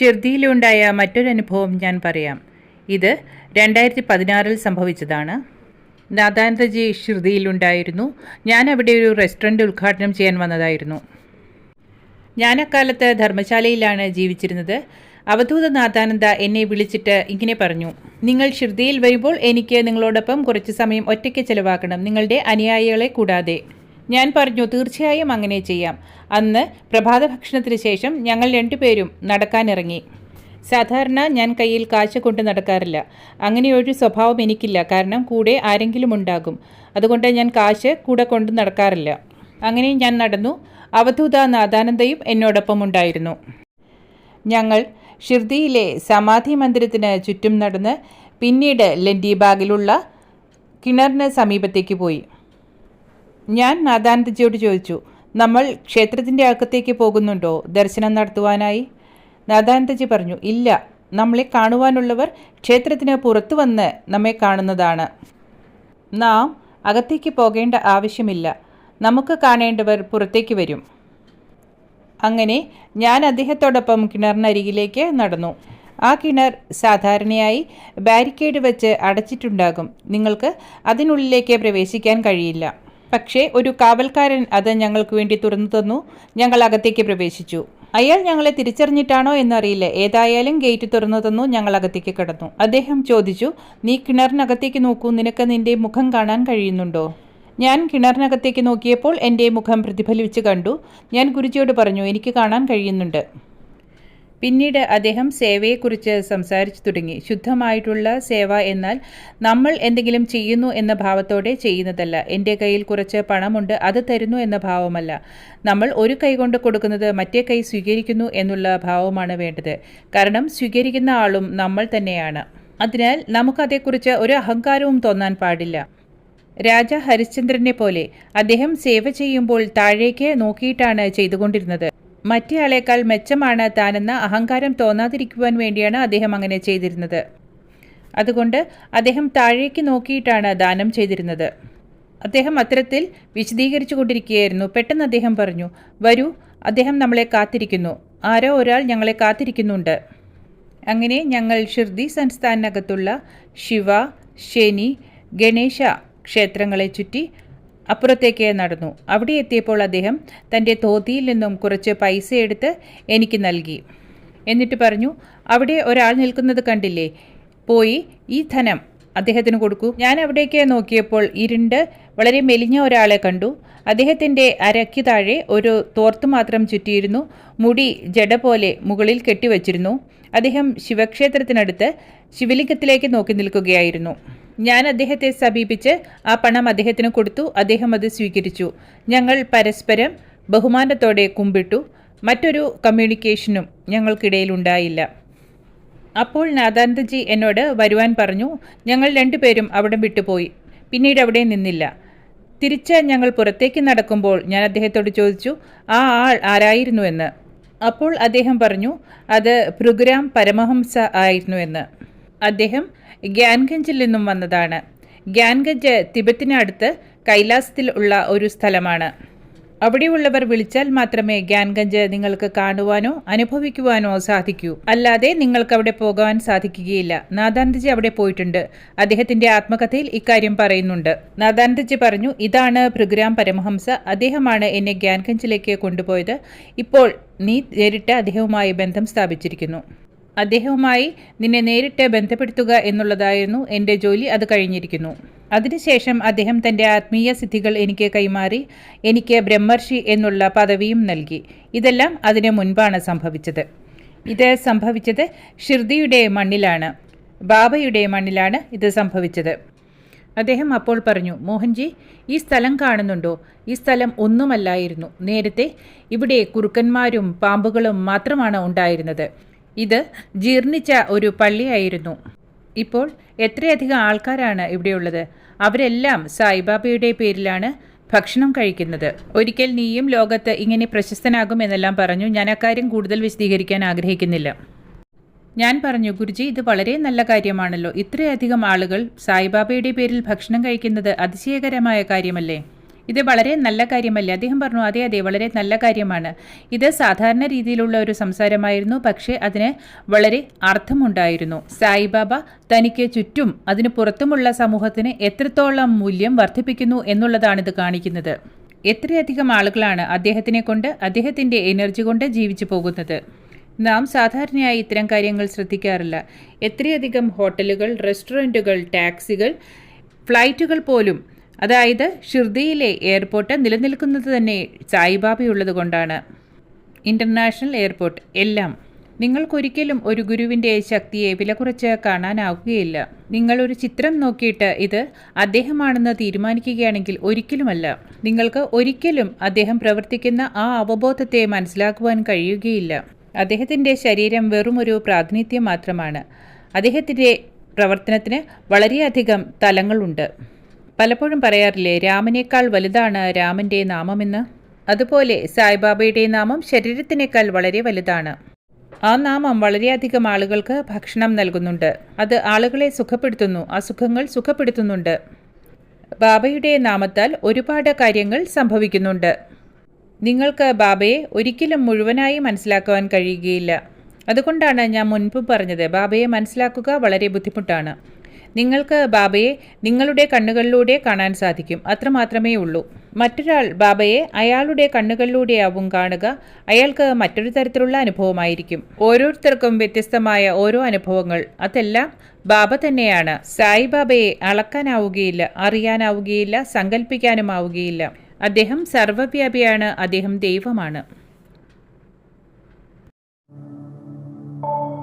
ഷിർദിയിലുണ്ടായ മറ്റൊരനുഭവം ഞാൻ പറയാം. ഇത് രണ്ടായിരത്തി പതിനാറിൽ സംഭവിച്ചതാണ്. നാദാനന്ദജി ഷിർദിയിലുണ്ടായിരുന്നു ഞാൻ അവിടെ ഒരു റെസ്റ്റോറന്റ് ഉദ്ഘാടനം ചെയ്യാൻ വന്നതായിരുന്നു. ഞാൻ അക്കാലത്ത് ധർമ്മശാലയിലാണ് ജീവിച്ചിരുന്നത്. അവധൂത നാഥാനന്ദ എന്നെ വിളിച്ചിട്ട് ഇങ്ങനെ പറഞ്ഞു. നിങ്ങൾ ഷിർദിയിൽ വരുമ്പോൾ എനിക്ക് നിങ്ങളോടൊപ്പം കുറച്ച് സമയം ഒറ്റയ്ക്ക് ചെലവാക്കണം. നിങ്ങളുടെ അനുയായികളെ കൂടാതെ. ഞാൻ പറഞ്ഞു തീർച്ചയായും അങ്ങനെ ചെയ്യാം. അന്ന് പ്രഭാത ഭക്ഷണത്തിന് ശേഷം ഞങ്ങൾ രണ്ടുപേരും നടക്കാനിറങ്ങി. സാധാരണ ഞാൻ കയ്യിൽ കാശ് കൊണ്ട് നടക്കാറില്ല. അങ്ങനെയൊരു സ്വഭാവം എനിക്കില്ല. കാരണം കൂടെ ആരെങ്കിലും ഉണ്ടാകും. അതുകൊണ്ട് ഞാൻ കാശ് കൂടെ കൊണ്ട് നടക്കാറില്ല. അങ്ങനെ ഞാൻ നടന്നു. അവധൂത നാദാനന്ദയും എന്നോടൊപ്പം ഉണ്ടായിരുന്നു. ഞങ്ങൾ ഷിർദിയിലെ സമാധി മന്ദിരത്തിന് ചുറ്റും നടന്ന് പിന്നീട് ലൻഡിബാഗിലുള്ള കിണറിന് സമീപത്തേക്ക് പോയി. ഞാൻ നാദാനന്ദജിയോട് ചോദിച്ചു നമ്മൾ ക്ഷേത്രത്തിന്റെ അകത്തേക്ക് പോകുന്നുണ്ടോ? ദർശനം നടത്തുവാനായി? നാദാനന്ദജി പറഞ്ഞു ഇല്ല നമ്മളെ കാണുവാനുള്ളവർ ക്ഷേത്രത്തിന് പുറത്തു വന്ന് നമ്മെ കാണുന്നതാണ്. നാം അകത്തേക്ക് പോകേണ്ട ആവശ്യമില്ല. നമുക്ക് കാണേണ്ടവർ പുറത്തേക്ക് വരും. അങ്ങനെ ഞാൻ അദ്ദേഹത്തോടൊപ്പം കിണറിനരികിലേക്ക് നടന്നു. ആ കിണർ സാധാരണയായി ബാരിക്കേഡ് വെച്ച് അടച്ചിട്ടുണ്ടാകും. നിങ്ങൾക്ക് അതിനുള്ളിലേക്ക് പ്രവേശിക്കാൻ കഴിയില്ല. പക്ഷേ ഒരു കാവൽക്കാരൻ അത് ഞങ്ങൾക്ക് വേണ്ടി തുറന്നു തന്നു. ഞങ്ങൾ അകത്തേക്ക് പ്രവേശിച്ചു. അയാൾ ഞങ്ങളെ തിരിച്ചറിഞ്ഞിട്ടാണോ എന്നറിയില്ല. ഏതായാലും ഗേറ്റ് തുറന്നു തന്നു. ഞങ്ങൾ അകത്തേക്ക് കടന്നു. അദ്ദേഹം ചോദിച്ചു നീ കിണറിനകത്തേക്ക് നോക്കൂ. നിനക്ക് നിന്റെ മുഖം കാണാൻ കഴിയുന്നുണ്ടോ? ഞാൻ കിണറിനകത്തേക്ക് നോക്കിയപ്പോൾ എന്റെ മുഖം പ്രതിഫലിച്ച് കണ്ടു. ഞാൻ ഗുരുജിയോട് പറഞ്ഞു എനിക്ക് കാണാൻ കഴിയുന്നുണ്ട്. പിന്നീട് അദ്ദേഹം സേവയെക്കുറിച്ച് സംസാരിച്ചു തുടങ്ങി. ശുദ്ധമായിട്ടുള്ള സേവ എന്നാൽ നമ്മൾ എന്തെങ്കിലും ചെയ്യുന്നു എന്ന ഭാവത്തോടെ ചെയ്യുന്നതല്ല. എന്റെ കയ്യിൽ കുറച്ച് പണമുണ്ട് അത് തരുന്നു എന്ന ഭാവമല്ല. നമ്മൾ ഒരു കൈ കൊണ്ട് കൊടുക്കുന്നത് മറ്റേ കൈ സ്വീകരിക്കുന്നു എന്നുള്ള ഭാവമാണ് വേണ്ടത്. കാരണം സ്വീകരിക്കുന്ന ആളും നമ്മൾ തന്നെയാണ്. അതിനാൽ നമുക്കതേക്കുറിച്ച് ഒരു അഹങ്കാരവും തോന്നാൻ പാടില്ല. രാജ ഹരിശ്ചന്ദ്രനെ പോലെ അദ്ദേഹം സേവ ചെയ്യുമ്പോൾ താഴേക്ക് നോക്കിയിട്ടാണ് ചെയ്തുകൊണ്ടിരുന്നത്. മറ്റേ ആളേക്കാൾ മെച്ചമാണ് താനെന്ന അഹങ്കാരം തോന്നാതിരിക്കുവാൻ വേണ്ടിയാണ് അദ്ദേഹം അങ്ങനെ ചെയ്തിരുന്നത്. അതുകൊണ്ട് അദ്ദേഹം താഴേക്ക് നോക്കിയിട്ടാണ് ദാനം ചെയ്തിരുന്നത്. അദ്ദേഹം അത്തരത്തിൽ വിശദീകരിച്ചു കൊണ്ടിരിക്കുകയായിരുന്നു. പെട്ടെന്ന് അദ്ദേഹം പറഞ്ഞു വരൂ അദ്ദേഹം നമ്മളെ കാത്തിരിക്കുന്നു. ആരോ ഒരാൾ ഞങ്ങളെ കാത്തിരിക്കുന്നുണ്ട്. അങ്ങനെ ഞങ്ങൾ ഷിർദി സംസ്ഥാനകത്തുള്ള ശിവ ശനി ഗണേശ ക്ഷേത്രങ്ങളെ ചുറ്റി അപ്പുറത്തേക്ക് നടന്നു. അവിടെ എത്തിയപ്പോൾ അദ്ദേഹം തന്റെ തോതിയിൽ നിന്നും കുറച്ച് പൈസ എടുത്ത് എനിക്ക് നൽകി. എന്നിട്ട് പറഞ്ഞു അവിടെ ഒരാൾ നിൽക്കുന്നത് കണ്ടില്ലേ? പോയി ഈ ധനം അദ്ദേഹത്തിന് കൊടുക്കൂ. ഞാൻ അവിടേക്ക് നോക്കിയപ്പോൾ ഇരുണ്ട് വളരെ മെലിഞ്ഞ ഒരാളെ കണ്ടു. അദ്ദേഹത്തിന്റെ അരയ്ക്ക് താഴെ ഒരു തോർത്ത് മാത്രം ചുറ്റിയിരുന്നു. മുടി ജട പോലെ മുകളിൽ കെട്ടിവച്ചിരുന്നു. അദ്ദേഹം ശിവക്ഷേത്രത്തിനടുത്ത് ശിവലിംഗത്തിലേക്ക് നോക്കി നിൽക്കുകയായിരുന്നു. ഞാൻ അദ്ദേഹത്തെ സമീപിച്ച് ആ പണം അദ്ദേഹത്തിന് കൊടുത്തു. അദ്ദേഹം അത് സ്വീകരിച്ചു. ഞങ്ങൾ പരസ്പരം ബഹുമാനത്തോടെ കുമ്പിട്ടു. മറ്റൊരു കമ്മ്യൂണിക്കേഷനും ഞങ്ങൾക്കിടയിൽ ഉണ്ടായില്ല. അപ്പോൾ നാദാനന്ദജി എന്നോട് വരുവാൻ പറഞ്ഞു ഞങ്ങൾ രണ്ടുപേരും അവിടെ വിട്ടുപോയി. പിന്നീട് അവിടെ നിന്നില്ല. തിരിച്ച് ഞങ്ങൾ പുറത്തേക്ക് നടക്കുമ്പോൾ ഞാൻ അദ്ദേഹത്തോട് ചോദിച്ചു ആ ആൾ ആരായിരുന്നു എന്ന്? അപ്പോൾ അദ്ദേഹം പറഞ്ഞു അത് ഭൃഗുരാം പരമഹംസ ആയിരുന്നു എന്ന്. അദ്ദേഹം ഗ്യാൻഗഞ്ചിൽ നിന്നും വന്നതാണ്. ഗ്യാൻഗഞ്ച് തിബത്തിനടുത്ത് കൈലാസത്തിൽ ഉള്ള ഒരു സ്ഥലമാണ്. അവിടെയുള്ളവർ വിളിച്ചാൽ മാത്രമേ ഗ്യാൻഗഞ്ച് നിങ്ങൾക്ക് കാണുവാനോ അനുഭവിക്കുവാനോ സാധിക്കൂ. അല്ലാതെ നിങ്ങൾക്ക് അവിടെ പോകാൻ സാധിക്കുകയില്ല. നാദാന്തജി അവിടെ പോയിട്ടുണ്ട്. അദ്ദേഹത്തിന്റെ ആത്മകഥയിൽ ഇക്കാര്യം പറയുന്നുണ്ട്. നാദാനന്ദജി പറഞ്ഞു ഇതാണ് ഭൃഗുരാം പരമഹംസ. അദ്ദേഹമാണ് എന്നെ ഗ്യാൻഗഞ്ചിലേക്ക് കൊണ്ടുപോയത്. ഇപ്പോൾ നീ നേരിട്ട് അദ്ദേഹവുമായി ബന്ധം സ്ഥാപിച്ചിരിക്കുന്നു. അദ്ദേഹവുമായി നിന്നെ നേരിട്ട് ബന്ധപ്പെടുത്തുക എന്നുള്ളതായിരുന്നു എന്റെ ജോലി. അത് കഴിഞ്ഞിരിക്കുന്നു. അതിനുശേഷം അദ്ദേഹം തന്റെ ആത്മീയ സിദ്ധികൾ എനിക്ക് കൈമാറി എനിക്ക് ബ്രഹ്മർഷി എന്നുള്ള പദവിയും നൽകി. ഇതെല്ലാം അതിനു മുൻപാണ് സംഭവിച്ചത്. ഇത് സംഭവിച്ചത് ഷിർദിയുടെ മണ്ണിലാണ് ബാബയുടെ മണ്ണിലാണ് ഇത് സംഭവിച്ചത്. അദ്ദേഹം അപ്പോൾ പറഞ്ഞു മോഹൻജി ഈ സ്ഥലം കാണുന്നുണ്ടോ? ഈ സ്ഥലം ഒന്നുമല്ലായിരുന്നു. നേരത്തെ ഇവിടെ കുറുക്കന്മാരും പാമ്പുകളും മാത്രമാണ് ഉണ്ടായിരുന്നത്. ഇത് ജീർണിച്ച ഒരു പള്ളിയായിരുന്നു. ഇപ്പോൾ എത്രയധികം ആൾക്കാരാണ് ഇവിടെയുള്ളത്? അവരെല്ലാം സായിബാബയുടെ പേരിലാണ് ഭക്ഷണം കഴിക്കുന്നത്. ഒരിക്കൽ നീയും ലോകത്ത് ഇങ്ങനെ പ്രശസ്തനാകും എന്നെല്ലാം പറഞ്ഞു ഞാൻ അക്കാര്യം കൂടുതൽ വിശദീകരിക്കാൻ ആഗ്രഹിക്കുന്നില്ല. ഞാൻ പറഞ്ഞു ഗുരുജി ഇത് വളരെ നല്ല കാര്യമാണല്ലോ. ഇത്രയധികം ആളുകൾ സായിബാബയുടെ പേരിൽ ഭക്ഷണം കഴിക്കുന്നത് അതിശയകരമായ കാര്യമല്ലേ? ഇത് വളരെ നല്ല കാര്യമല്ലേ? അദ്ദേഹം പറഞ്ഞു അതെ അതെ വളരെ നല്ല കാര്യമാണ്. ഇത് സാധാരണ രീതിയിലുള്ള ഒരു സംസാരമായിരുന്നു. പക്ഷേ അതിന് വളരെ അർത്ഥമുണ്ടായിരുന്നു. സായിബാബ തനിക്ക് ചുറ്റും അതിന് പുറത്തുമുള്ള സമൂഹത്തിന് എത്രത്തോളം മൂല്യം വർദ്ധിപ്പിക്കുന്നു എന്നുള്ളതാണ് ഇത് കാണിക്കുന്നത്. എത്രയധികം ആളുകളാണ് അദ്ദേഹത്തിനെ കൊണ്ട് അദ്ദേഹത്തിന്റെ എനർജി കൊണ്ട് ജീവിച്ചു പോകുന്നത്? നാം സാധാരണയായി ഇത്തരം കാര്യങ്ങൾ ശ്രദ്ധിക്കാറില്ല. എത്രയധികം ഹോട്ടലുകൾ റെസ്റ്റോറന്റുകൾ ടാക്സികൾ ഫ്ലൈറ്റുകൾ പോലും അതായത് ഷിർദിയിലെ എയർപോർട്ട് നിലനിൽക്കുന്നത് തന്നെ സായിബാബയുള്ളത് കൊണ്ടാണ് ഇന്റർനാഷണൽ എയർപോർട്ട് എല്ലാം നിങ്ങൾക്കൊരിക്കലും ഒരു ഗുരുവിന്റെ ശക്തിയെ വില കുറച്ച് കാണാനാവുകയില്ല നിങ്ങളൊരു ചിത്രം നോക്കിയിട്ട് ഇത് അദ്ദേഹമാണെന്ന് തീരുമാനിക്കുകയാണെങ്കിൽ ഒരിക്കലുമല്ല. നിങ്ങൾക്ക് ഒരിക്കലും അദ്ദേഹം പ്രവർത്തിക്കുന്ന ആ അവബോധത്തെ മനസ്സിലാക്കുവാൻ കഴിയുകയില്ല. അദ്ദേഹത്തിന്റെ ശരീരം വെറും ഒരു പ്രാതിനിധ്യം മാത്രമാണ്. അദ്ദേഹത്തിന്റെ പ്രവർത്തനത്തിന് വളരെയധികം തലങ്ങളുണ്ട്. പലപ്പോഴും പറയാറില്ലേ രാമനേക്കാൾ വലുതാണ് രാമന്റെ നാമമെന്ന്? അതുപോലെ സായിബാബയുടെ നാമം ശരീരത്തിനേക്കാൾ വളരെ വലുതാണ്. ആ നാമം വളരെയധികം ആളുകൾക്ക് ഭക്ഷണം നൽകുന്നുണ്ട്. അത് ആളുകളെ സുഖപ്പെടുത്തുന്നു അസുഖങ്ങൾ സുഖപ്പെടുത്തുന്നുണ്ട്. ബാബയുടെ നാമത്താൽ ഒരുപാട് കാര്യങ്ങൾ സംഭവിക്കുന്നുണ്ട്. നിങ്ങൾക്ക് ബാബയെ ഒരിക്കലും മുഴുവനായി മനസ്സിലാക്കുവാൻ കഴിയുകയില്ല. അതുകൊണ്ടാണ് ഞാൻ മുൻപ് പറഞ്ഞത് ബാബയെ മനസ്സിലാക്കുക വളരെ ബുദ്ധിമുട്ടാണ്. നിങ്ങൾക്ക് ബാബയെ നിങ്ങളുടെ കണ്ണുകളിലൂടെ കാണാൻ സാധിക്കും അത്രമാത്രമേ ഉള്ളൂ. മറ്റൊരാൾ ബാബയെ അയാളുടെ കണ്ണുകളിലൂടെയാവും കാണുക അയാൾക്ക് മറ്റൊരു തരത്തിലുള്ള അനുഭവമായിരിക്കും. ഓരോരുത്തർക്കും വ്യത്യസ്തമായ ഓരോ അനുഭവങ്ങൾ. അതെല്ലാം ബാബ തന്നെയാണ്. സായി ബാബയെ അളക്കാനാവുകയില്ല അറിയാനാവുകയില്ല സങ്കല്പിക്കാനുമാവുകയില്ല അദ്ദേഹം സർവവ്യാപിയാണ് അദ്ദേഹം ദൈവമാണ്. Oh.